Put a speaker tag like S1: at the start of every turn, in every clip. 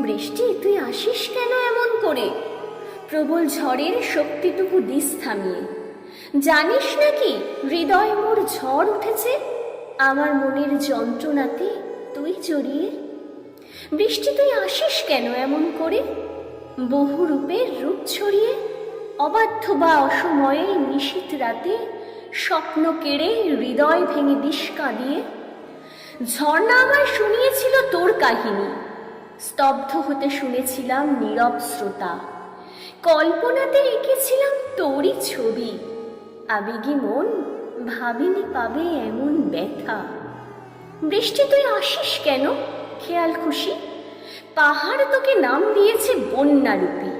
S1: বৃষ্টি, তুই আসিস কেন এমন করে? প্রবল ঝড়ের শক্তিটুকু দিস থামিয়ে। জানিস নাকি হৃদয় মোর ঝড় উঠেছে? আমার মনের যন্ত্রণাতে তুই জড়িয়ে। বৃষ্টি, তুই আসিস কেন এমন করে? বহু রূপের রূপ ছড়িয়ে, অবাধ্য বা অসময়ে নিশীত রাতে স্বপ্ন কেড়ে হৃদয় ভেঙে দিস কাঁদিয়ে। ঝর্ণা আমায় শুনিয়েছিল তোর কাহিনী। স্তব্ধ হতে শুনেছিলাম নীরব শ্রোতা। কল্পনাতে এঁকেছিলাম তোরই ছবি। আবেগী মন ভাবিনি পাবে এমন ব্যথা। বৃষ্টি তুই আসিস কেন, খেয়াল খুশি? পাহাড় তোকে নাম দিয়েছে বন্যারূপী।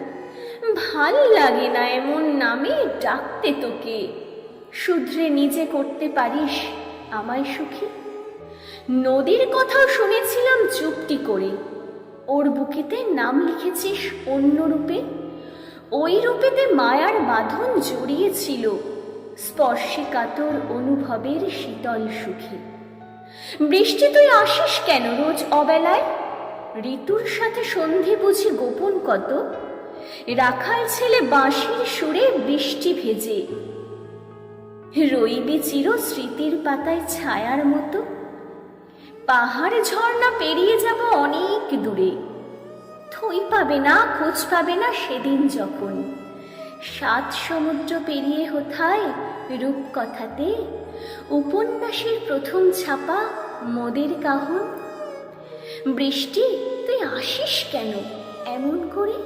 S1: ভালো লাগে না এমন নামে ডাকতে তোকে। শুধরে নিজে করতে পারিস আমায় সুখী? নদীর কথাও শুনেছিলাম চুপটি করে। ওর বুকেতে নাম লিখেছিস অন্য রূপে? ওই রূপেতে মায়ার বাঁধন জড়িয়েছিল স্পর্শে কাতর অনুভবের শীতল সুখে। বৃষ্টি তুই আসিস কেন রোজ অবেলায়? ঋতুর সাথে সন্ধি বুঝি গোপন কত? রাখাল ছেলে বাঁশির সুরে বৃষ্টি ভেজে। রইবি চির স্মৃতির পাতায় ছায়ার মতো। পাহাড় ঝর্ণা পেরিয়ে যাব অনেক দূরে। থই পাবে না, খোঁজ পাবে না সেদিন যখন। সাত সমুদ্র পেরিয়ে হোথায় রূপকথাতে, উপন্যাসের প্রথম ছাপা মোদের কাহন। বৃষ্টি, তুই আসিস কেন এমন করে?